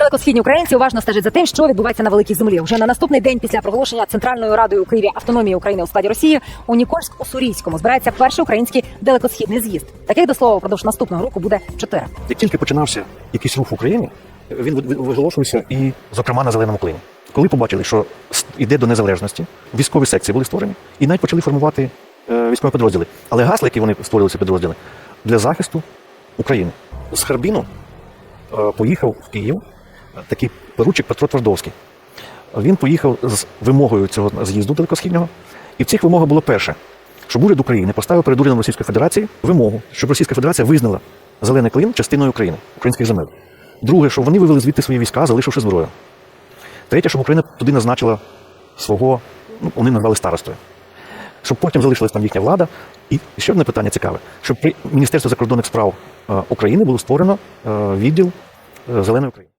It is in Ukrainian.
Далекосхідні українці уважно стежать за тим, що відбувається на великій землі. Вже на наступний день після проголошення Центральною радою у Києві автономії України у складі Росії у Нікольськ у Сурійському збирається перший український далекосхідний з'їзд. Таких до слова впродовж наступного року буде чотири. Як тільки починався якийсь рух в Україні, він ви- ви- виголошувався і, зокрема, на зеленому клині. Коли побачили, що йде до незалежності, військові секції були створені, і навіть почали формувати е, військові підрозділи. Але гасла, які вони створили ці підрозділи, для захисту України. З Харбіну е, поїхав в Київ такий поручик Петро Твардовський. Він поїхав з вимогою цього з'їзду далекосхідного, і в цих вимогах було перше, щоб уряд України поставив перед урядом Російської Федерації вимогу, щоб Російська Федерація визнала зелений клин частиною України, українських земель. Друге, щоб вони вивели звідти свої війська, залишивши зброю. Третє, щоб Україна туди назначила свого, ну, вони назвали старостою. Щоб потім залишилась там їхня влада. І ще одне питання цікаве: щоб при Міністерстві закордонних справ е, України було створено е, відділ е, зеленої України.